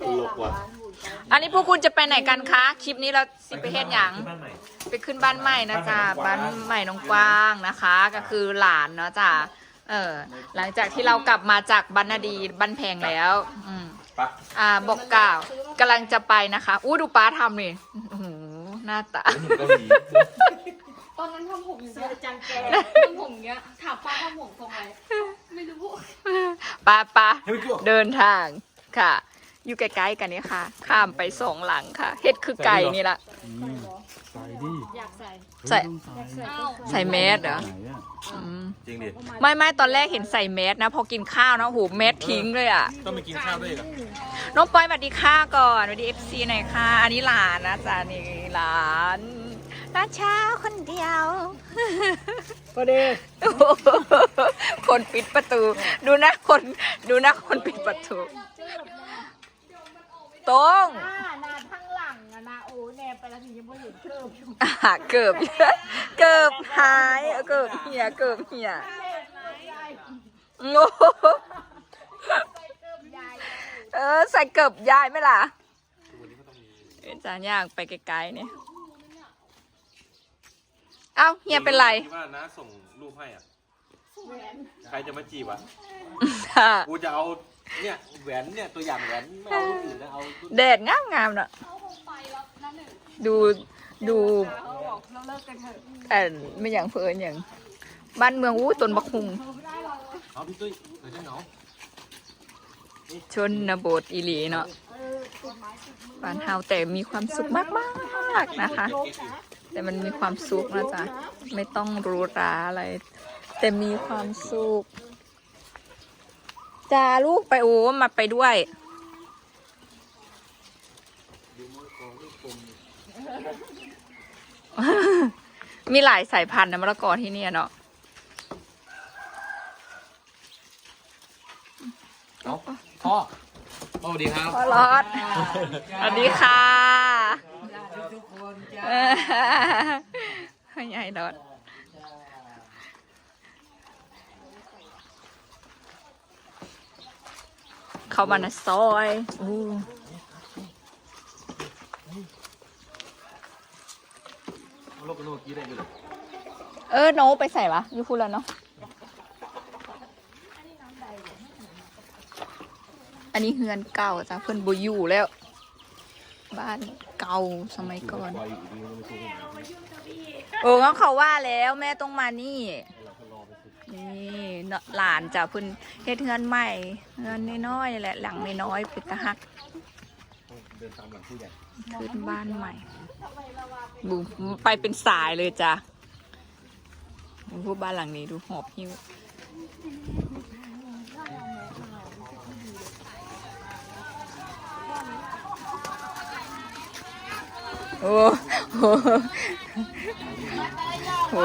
ตลกว่ะอันนี้พวกคุณจะไปไหนกันคะ คลิปนี้เราสิไปเฮ็ดหยัง ที่บ้านใหม่ ไปขึ้นบ้านใหม่นะจ๊ะบ้านใหม่น้องกว้างนะคะ ก็คือหลานเนาะจ้ะเออ หลังจากที่เรากลับมาจากบ้านนาดีบ้านแพงแล้ว อืมปะอ่าบอกกล่าวกำลังจะไปนะคะอู้ดูป้าทำนี่โอ้โหหน้าตาหนุ่มเกาหลีตอนนั้นทำผมอย่างเงี้ยจังแกทำผมอย่างเงี้ย ถามป้าทำผมทรงอะไรไม่รู้ป้าป้าให้ไปกูเดินทางค่ะ อยู่ใกล้ๆกันนี่ค่ะ ข้ามไปสองหลังค่ะ เฮ็ดคือไก่นี่ละใส่ดิอยากใส่ใส่ใส่เอ้าใส่แมสเหรอไหนอะอืมจริงดิ ไม่ไม่ตอนแรกเห็นใส่แมสนะ พอกินข้าวนะโหแมสทิ้งเลยอะ ต้องไปกินข้าวด้วยกันน้องปอยสวัสดีค่ะก่อนสวัสดีเอฟซีหน่อยค่ะ อันนี้หลานนะจ๊ะนี่หลานหลานเช้าคนเดียวก็ดีคนปิดประตู ดูนะคนดูนะคนปิดประตู ตรงหน้าหน้าทั้งหลังอะนะโอ้แนบไปแล้วถึงยังไม่เห็นเกิบอยู่อะเกือบเกือบหายเออเกือบเหี่ยเกือบเหี่ยโง่เออใส่เกือบยายไหมล่ะเอ้ยจานย่างไปไกลๆเนี่ยเอ้าเฮียเป็นไร ที่ว่าน้าส่งรูปให้อะใครจะมาจีบอะค่ะกูจะเอา เนี่ยแหวนเนี่ยตัวอย่างแหวนไม่เอารุ่นอื่นนะเอารุ่นแดดงามงามๆเนาะดูดูเขาบอกเราเลิกกันเถอะแต่ไม่อย่างเพื่อนอย่างบ้านเมืองอู้ตนบักคุงเอาพี่ตุ้ยเดี๋ยวจะเหงาชนบทอีหลีเนาะบ้านเฮาแต่มีความสุขมากๆนะคะแต่มันมีความสุขนะจ๊ะไม่ต้องหรูหราอะไร แต่มีความสุข จ้าลูกไปโอ้มาไปด้วย มีหลายสายพันธุ์นะมะละกอที่เนี่ยเนาะเอาพ่อสวัสดีครับพ่อรอดสวัสดีค่ะเออให้ยายรอด เข้ามาในซอยอู้โลกโลกี้ได้อยู่เลยเออโน้ไปใส่วะอยู่พูดแล้วเนาะอันนี้เฮือนเก่าจ้ะเพิ่อนบอยู่แล้ว บ้านเก่าสมัยก่อนปล่ออยู่ดีมันไม่ใช่โอ้งั้นเขาว่าแล้วแม่ต้องมานี่ นี่หลานจ้ะเพิ่นเฮ็ดเฮือนใหม่เฮือนน้อยๆแหละหลังน้อยๆเป็นตะฮักเดินตามหลังผู้ใหญ่ขึ้นบ้านใหม่บูไปเป็นสายเลยจ้ะดูบ้านหลังนี้ดูหอบหิ้วโอ้โหโห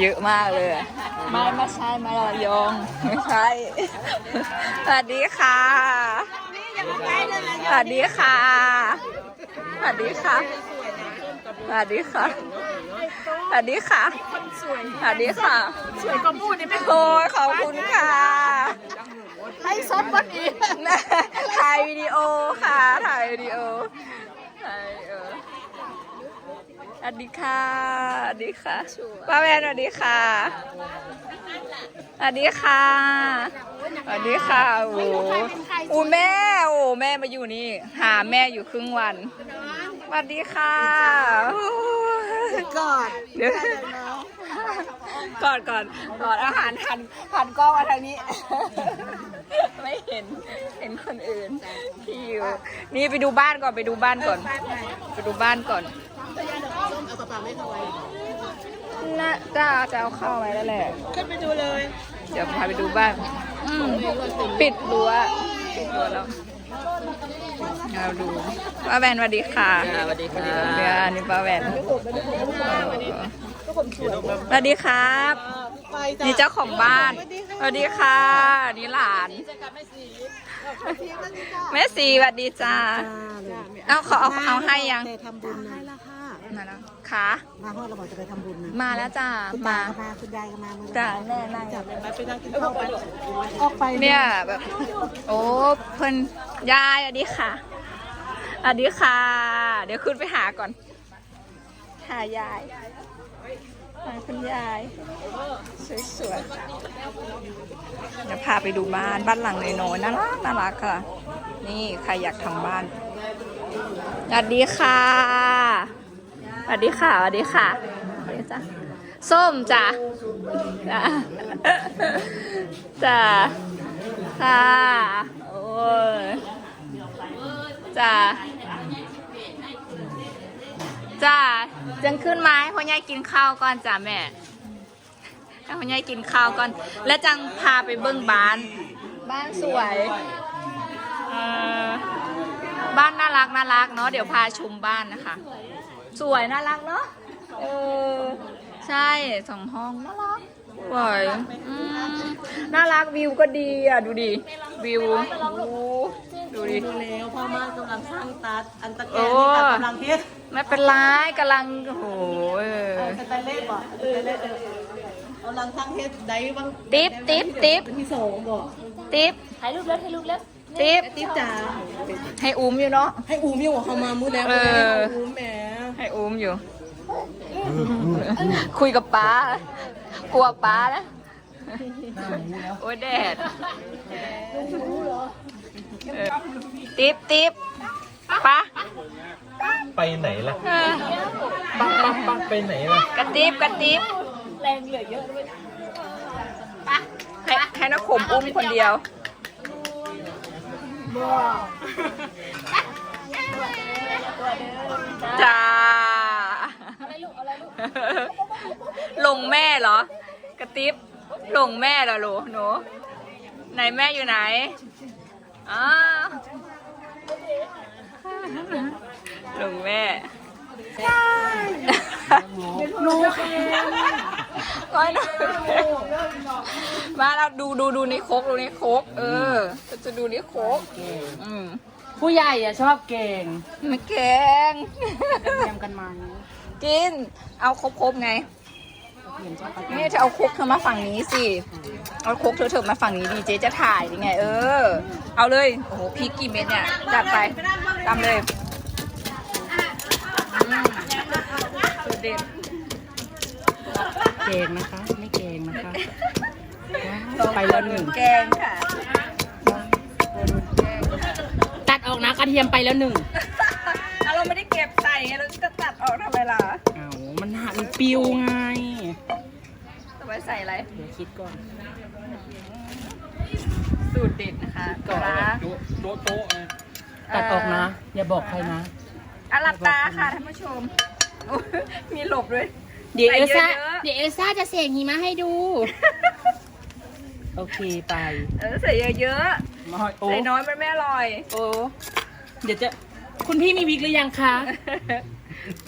เยอะมากเลยอะ ไม่ไม่ใช่ไม่ระยองไม่ใช่ สวัสดีค่ะ สวัสดีค่ะ สวัสดีค่ะ สวัสดีค่ะ สวัสดีค่ะ สวัสดีค่ะ สวยกว่าพูดนี่ไม่โอ้ยขอบคุณค่ะให้ซดวันนี้ถ่ายวิดีโอค่ะ ถ่ายวิดีโอถ่ายวิดีโอส วัสดีค่ะสวัสดีค่ะป้าแมนสวัสดีค่ะสวัสดีค่ะสวัสดีค่ะโอ้โหโอ้แม่โอ้แม่มาอยู่นี่ หาแม่อยู่ครึ่งวันสวัสดีค่ะก่อนเดี๋ยวก่อนก่อนก่อนอาหารทันทันกล้องมาทางนี้ ไม่เห็นเห็นคนอื่นที่อยู่นี่ไปดูบ้านก่อนไปดูบ้านก่อน ไปดูบ้านก่อน น่าจะจะเอาเข้าไว้แล้วแหละ ขึ้นไปดูเลยเดี๋ยวพาไปดูบ้านอืมปิดรั้วปิดรั้วแล้วเราดูป้าแวนสวัสดีค่ะสวัสดีค่ะเดี๋ยวอันนี้ป้าแวนสวัสดีครับ นี่เจ้าของบ้าน สวัสดีค่ะ นี่หลาน แม่สีสวัสดีจ้าเอาเขาเอาเอาให้ยังแต่ทำบุญนะ มาแล้วคะมาฮอดเราบอกจะไปทำบุญนะมาแล้วจ้าคุณมาตาก็มาคุณยายก็มาเมื่อจ้าแน่นั่ง จับไปไปนั่งกินข้าวไปออกไปเนี่ยแบบ โอ้เพิ่นยายสวัสดีค่ะสวัสดีค่ะ เดี๋ยวขึ้นไปหาก่อน หายายหาคุณยายสวยๆเดี๋ยวพาไปดูบ้านบ้านหลังน้อยๆน่ารักน่ารักค่ะ นี่ใครอยากทำบ้านสวัสดีค่ะส วัสดีค่ะสวัสดีค่ะสวัสดีจ้ะส้มจ้ะจ้ะจ้ะค่ะโอ้ยจ้ะจ้ะจังขึ้นไม้พ่อยายกินข้าวก่อนจ้ะแม่ให้พ่อยายกินข้าวก่อน แล้วจังพาไปเบิ้งบ้าน บ้านสวยบ้านน่ารักน่ารักเนาะเดี๋ยวพาชมบ้านนะคะ สวยน่ารักเนาะเออใช่สองห้องน่ารักสวยอืมน่ารักวิวก็ดีอะดูดิวิวโอ้ดูดิ ดูแล้วพ่อมากำลังสร้างตัดอันตะแกโอ้รงนี่ตัดกำลังเฮ็ดไม่เป็นไรกำลังโอ้โหเออเป็นไตเล่บ่เออเออเออเออกำลังสร้างเฮ็ดได้บ้างติ๊บติ๊บติ๊บที่สองบ่ติ๊บถ่ายรูปแล้วถ่ายรูปแล้วติ๊บติ๊บจ๋าให้อุ้มอยู่เนาะให้อูมอยู่เขามามื้อแล้วเออให้อูมแหม ให้อุ้มอยู่ คุยกับป้ากลัวป้านะโอ้ยแดดเออติ๊บติ๊บป้าไปไหนล่ะเออปักปักปักไปไหนล่ะกระติบกระติบแรงเหลือเยอะด้วยป้าให้ให้นักขมอุ้มคนเดียว จ้าอะไรลูกอะไรลูกลงแม่เหรอ กระติบลงแม่เหรอหนูหนูไหนแม่อยู่ไหนอ้าวลงแม่หนู ก้อยหนูมาเราดูดูดูในโคกดูในโคกเออจะดูในโคกอืมผู้ใหญ่อะชอบเก่งไม่แกงเตรียมกันมากิน เอาครบๆไงเห็นชอบนี่จะเอาคุกเธอมาฝั่งนี้สิ เอาคุกเธอเธอมาฝั่งนี้ดีเจ๊จะถ่ายยังไง เออ เอาเลย โอ้โหพริกกี่เม็ดเนี่ย จัดไปตามเลยอืมสุดเด็ด เก่งนะคะ ไม่เก่งนะคะไปแล้วหนึ่งแกงค่ะตัดออกนะกระเทียมไปแล้วหนึ่งเอาเราไม่ได้เก็บใส่ไงเราจะตัดออกทำไมล่ะเอามันหักมันปิวไงต่อไปใส่อะไรเดี๋ยวคิดก่อน สูตรเด็ดนะคะปลาร้าโจ๊ะโจ๊ะโจ๊ะไงตัดออกนะ อย่าบอกใครนะอะหลับตาค่ะท่านผู้ชมโอ้ยมีหลบด้วย เดี๋ยวเอลซ่าใส่เยอะๆเดี๋ยวเอลซ่าจะเสกหิมะให้ดู โอเคไป เออใส่เยอะมาโอ้ๆใส่น้อยมันไม่อร่อย โอ้เดี๋ยวจะ คุณพี่มีวิกหรือยังคะ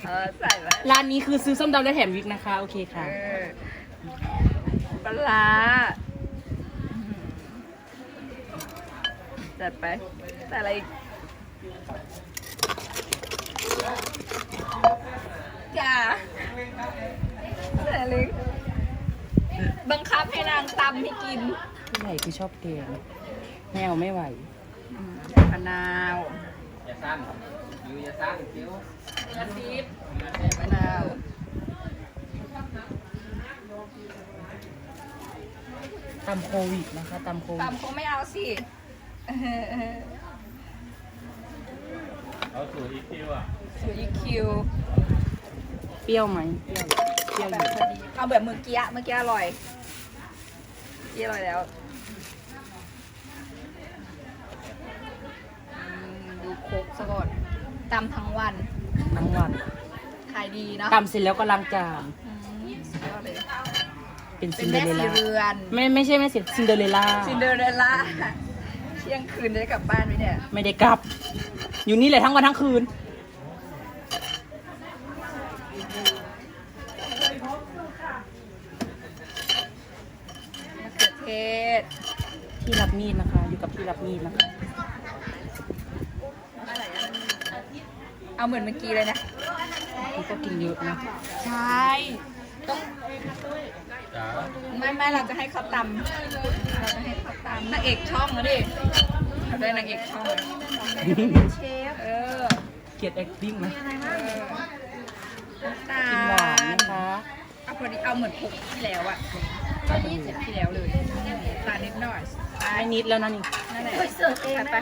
เออใส่ไว้ร้านนี้คือซื้อส้มตำและแถมวิกนะคะ โอเคค่ะเออปลาร้าจัดไปใส่อะไรอีกอย่าใส่อะไรอีกบังคับให้นางตำให้กินผู้ใหญ่คือชอบเกงแมวไม่ไหวมะนาวอย่าสั้นหรืออย่าสั้นเคี้ยวกระซิบมะนาวตำโควิดนะคะตำโควิดตำคงไม่เอาสิเออเออเอาสูตรอีคิวอะสูตร EQ เปรี้ยวไหมเปรี้ยวเปรี้ยวแบอบยู่พอดีเอาแบบเมื่อกี้อะเมื่อกี้อร่อยเมื่อ กี้อร่อยแล้วดูโคกซะก่อนตำทั้งวัน ทั้งวันขายดีเนาะตำเสร็จแล้วก็ล้างจาน อืมสุดยอดเลยเป็นเป็ซินนเดอแม่เรลสีล่า เรือน ไม่ไม่ใช่แม่เสร็จซินเดอเรลล่า ซินเดอเรลล่าเที่ยงคืนได้กลับบ้านไหมเนี่ย ไม่ได้กลับ อยู่นี่เลยทั้งวันทั้งคืน มะเขือเท ศที่รับมีดนะคะ อยู่กับที่รับมีดนะคะเอาเหมือนเมื่อกี้เลยนะโอเคมันก็กินเยอะนะใช่ต้องจ้าไม่ไม่เราจะให้เขาตำเราจะให้เขาตำนางเอกช่องนะดิเราได้นางเอกช่องเลยเชฟเออเกลียด acting นะน้ำตากินหวานลนะคะเอาพอดีเอาเหมือนพกที่แล้วอะ เอายี่สิบที่แล้วเลยตาลนิดหน่อยไอ้นิดแล้วนะนี่นั่นแหละเสิร์ฟเองไป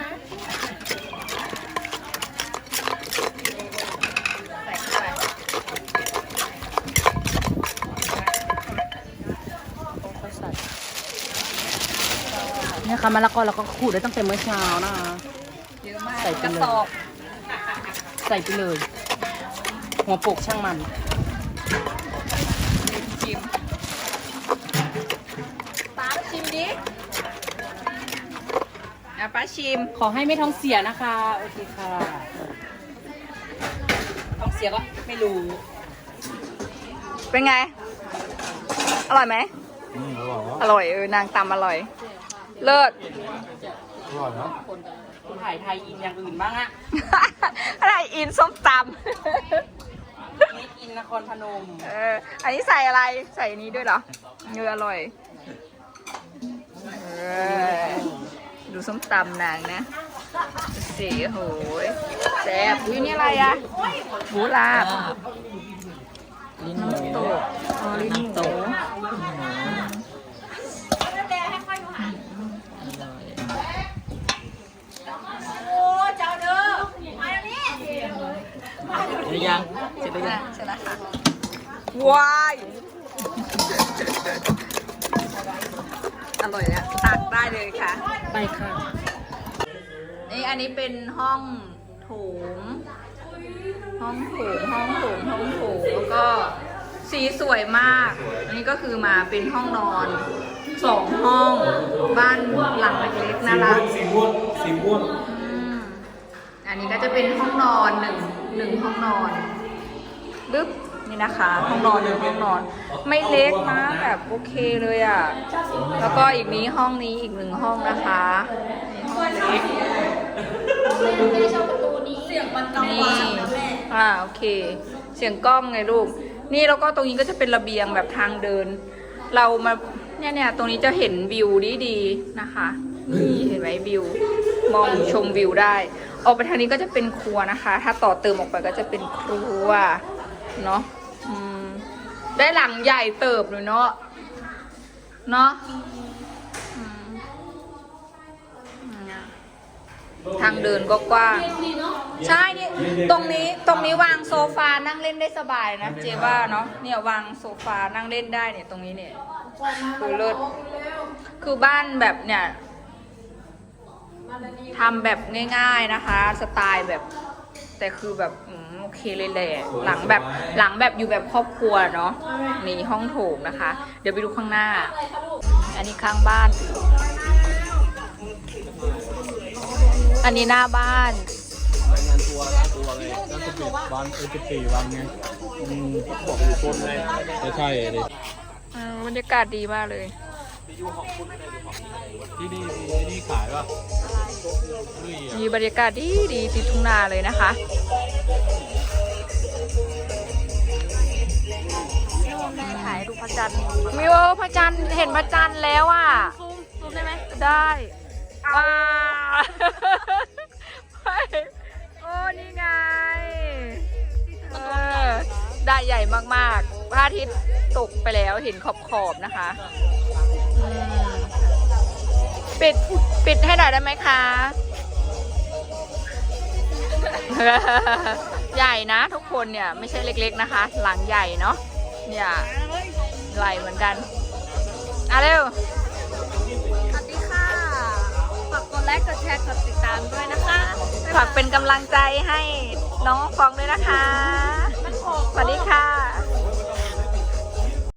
ใส่เนี่ยค่ะมะละกอเราก็ขูดได้ตั้งแต่เมื่อเช้านะคะเยอะมากใส่ไปเลยใส่ไปเลย หัวโปกช่างมัน ชิม ขอให้ไม่ท้องเสียนะคะ โอเคค่ะ ท้องเสียก็ไม่รู้ เป็นไง อร่อยไหม อืมอร่อยอร่อยเออนางตำอร่อย เลิศ อร่อยนะคนคนถ่ายไทยอินอย่างอื่นบ้างอะอะไรอินส้มตนี่อินนครพนมำเออ อันนี้ใส่อะไร ใส่อันนี้ด้วยเหรอเนื้ออร่อย เออ ดูส้มตำนางนะสีโหยแซ่บอุ้ยนี่อะไรอะหมูลาบลิ้นหมูโตกอ๋อลิ้นหมูหรือยังเสร็จหรือยังใช่แล้วค่ะว้าย อร่อยแล้วตักได้เลยค่ะ ไปค่ะ นี่อันนี้เป็นห้องโถง ห้องโถงห้องโถงห้องโถงแล้วก็สีสวยมาก อันนี้ก็คือมาเป็นห้องนอนสองห้องบ้านหลังเล็กๆน่ารักสีม่วงสีม่วงอืมอันนี้ก็จะเป็นห้องนอนหนึ่งหนึ่งห้องนอนดึ๊บ นี่นะคะ ห้องนอนหนึ่งห้องนอน ไม่เล็กนะแบบโอเคเลยอะ แล้วก็อีกนี้ห้องนี้อีกหนึ่งห้องนะคะนี่ห้องเล็กนี่ อ่าโอเค เสียงกล้องไงลูก นี่แล้วก็ตรงนี้ก็จะเป็นระเบียงแบบทางเดิน เรามาเนี่ยเนี่ยตรงนี้จะเห็นวิวดีๆนะคะ นี่เห็นไหมวิว มองชมวิวได้ ออกไปทางนี้ก็จะเป็นครัวนะคะ ถ้าต่อเติมออกไปก็จะเป็นครัว เนาะอืมได้หลังใหญ่เติบเลยเนาะเนาะอืมเนี่ยทางเดินก็กว้างใช่นี่ตรงนี้ตรงนี้วางโซฟานั่งเล่นได้สบายนะเจว่าเนาะเนี่ยวางโซฟานั่งเล่นได้เนี่ยตรงนี้เนี่ย คือเลิศ คือบ้านแบบเนี่ยทำแบบง่าย ๆนะคะ สไตล์แบบ แต่คือแบบอืมโอเคเลยแหละหลังแบบหลังแบบอยู่แบบครอบครัวเนาะนี่ห้องโถงนะคะ เดี๋ยวไปดูข้างหน้า อันนี้ข้างบ้าน อันนี้หน้าบ้าน รายงานตัวตัวเลยนั่นเอ็ดวันเออสิบสี่วันไงอืมบอกอยู่คนเลยไม่ใช่เลย อ่าบรรยากาศดีมากเลย ที่นี่มีนี่ขายป่ะลุยอะมีบรรยากาศดีดีติดทุ่งนาเลยนะคะถ่ายรูปพระจันทร์มิวพระจันทร์เห็นพระจันทร์แล้วอะ ซูมซูมได้ไหมได้ว้าโอ้นี่ไงเออได้ใหญ่มากๆพระอาทิตย์ตกไปแล้วเห็นขอบขอบๆนะคะอืม ปิดปิดให้หน่อยได้ไหมคะ ใหญ่นะทุกคนเนี่ยไม่ใช่เล็กๆนะคะ หลังใหญ่เนาะเนี่ยไหลเหมือนกันอะเร็วสวัสดีค่ะฝากกดไลค์กดแชร์กดติดตามด้วยนะคะฝากเป็นกำลังใจให้น้องฟองด้วยนะคะ สวัสดีค่ะ